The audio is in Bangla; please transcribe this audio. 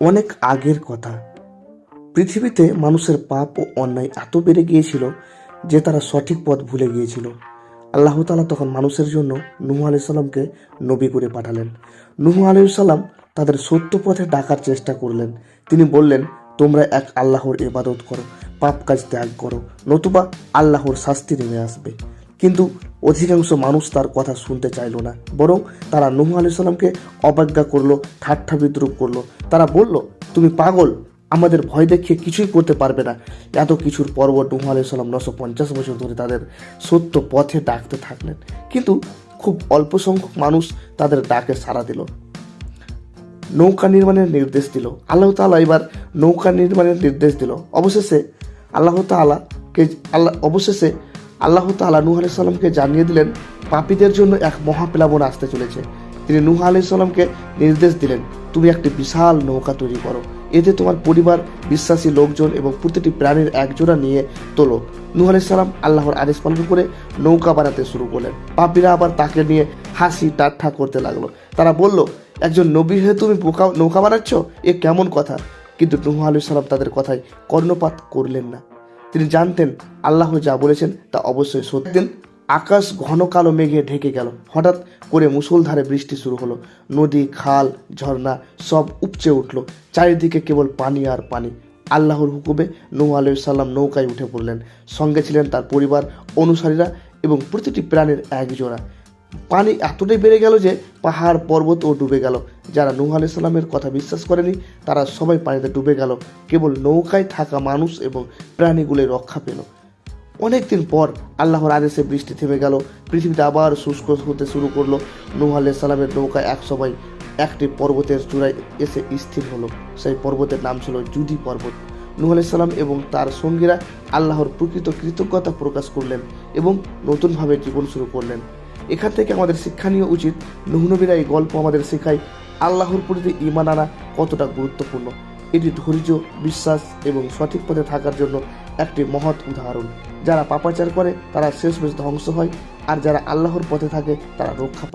অনেক আগের কথা। পৃথিবীতে মানুষের পাপ ও অন্যায় এত বেড়ে গিয়েছিল যে তারা সঠিক পথ ভুলে গিয়েছিল। আল্লাহ তালা তখন মানুষের জন্য নুহ আলাইসাল্লামকে নবী করে পাঠালেন। নুহ আলাইসাল্লাম তাদের সত্য পথে ডাকার চেষ্টা করলেন। তিনি বললেন, তোমরা এক আল্লাহর ইবাদত করো, পাপ কাজ ত্যাগ করো, নতুবা আল্লাহর শাস্তি নেমে আসবে। কিন্তু অধিকাংশ মানুষ তার কথা শুনতে চাইল না, বরং তারা নুহ আলাইসাল্লামকে অবজ্ঞা করল, ঠাট্টা বিদ্রুপ করল। তারা বলল, তুমি পাগল, আমাদের ভয় দেখিয়ে কিছুই করতে পারবে না। এত কিছুর পর্ব নুহ আলাইসাল্লাম নশো পঞ্চাশ বছর ধরে তাদের সত্য পথে ডাকতে থাকলেন। কিন্তু খুব অল্প সংখ্যক মানুষ তাদের ডাকে সাড়া দিল। নৌকা নির্মাণের নির্দেশ দিল। আল্লাহ তাআলা এবার নৌকা নির্মাণের নির্দেশ দিল। অবশেষে আল্লাহ তাআলাকে, আল্লাহ, অবশেষে আল্লাহ তাআলা নূহ আলাইহিস সালামকে জানিয়ে দিলেন, পাপীদের জন্য এক মহাপ্লাবন আসতে চলেছে। তিনি নূহ আলাইহিস সালামকে নির্দেশ দিলেন, তুমি একটি বিশাল নৌকা তৈরি করো। এতে তোমার পরিবার, বিশ্বাসী লোকজন এবং প্রতিটি প্রাণীর একজোড়া নিয়ে তোলো। নূহ সালাম আল্লাহর আদেশ পালন করে নৌকা বানাতে শুরু করলেন। পাপীরা আবার তাকে নিয়ে হাসি ঠাট্টা করতে লাগল। তারা বলল, একজন নবী হয়ে তুমি নৌকা বানাচ্ছ? এ কেমন কথা? কিন্তু নুহ আলু সালাম তাদের কথায় কর্ণপাত করলেন না। তিনি জানতেন আল্লাহ যা বলেছেন তা অবশ্যই সত্যেন আকাশ ঘন কালো মেঘে ঢেকে গেল। হঠাৎ করে মুসলধারে বৃষ্টি শুরু হলো। নদী, খাল, ঝর্ণা সব উপচে উঠল। চারিদিকে কেবল পানি আর পানি। আল্লাহর হুকুমে নৌ আলহ সাল্লাম নৌকায় উঠে পড়লেন। সঙ্গে ছিলেন তার পরিবার, অনুসারীরা এবং প্রতিটি প্রাণের একজোড়া। পানি এতটাই বেড়ে গেল যে পাহাড় পর্বতও ডুবে গেল। যারা নূহ আলাইসাল্লামের কথা বিশ্বাস করেনি, তারা সবাই পানিতে ডুবে গেল। কেবল নৌকায় থাকা মানুষ এবং প্রাণীগুলি রক্ষা পেল। অনেকদিন পর আল্লাহর আদেশে বৃষ্টি থেমে গেল। পৃথিবীতে আবার শুষ্ক হতে শুরু করল। নূহ আলাইসাল্লামের এক সময় একটি পর্বতের চূড়ায় এসে স্থির হলো। সেই পর্বতের নাম ছিল জুদি পর্বত। নূহ আলাইসাল্লাম এবং তার সঙ্গীরা আল্লাহর প্রকৃত কৃতজ্ঞতা প্রকাশ করলেন এবং নতুনভাবে জীবন শুরু করলেন। এখান থেকে আমাদের শিক্ষা নেওয়া উচিত। নহনবীরা এই গল্প আমাদের শেখায় আল্লাহর প্রতি ইমান আনা কতটা গুরুত্বপূর্ণ। এটি ধৈর্য, বিশ্বাস এবং সঠিক পথে থাকার জন্য একটি মহৎ উদাহরণ। যারা পাপাচার করে, তারা শেষ ধ্বংস হয়। আর যারা আল্লাহর পথে থাকে, তারা রক্ষা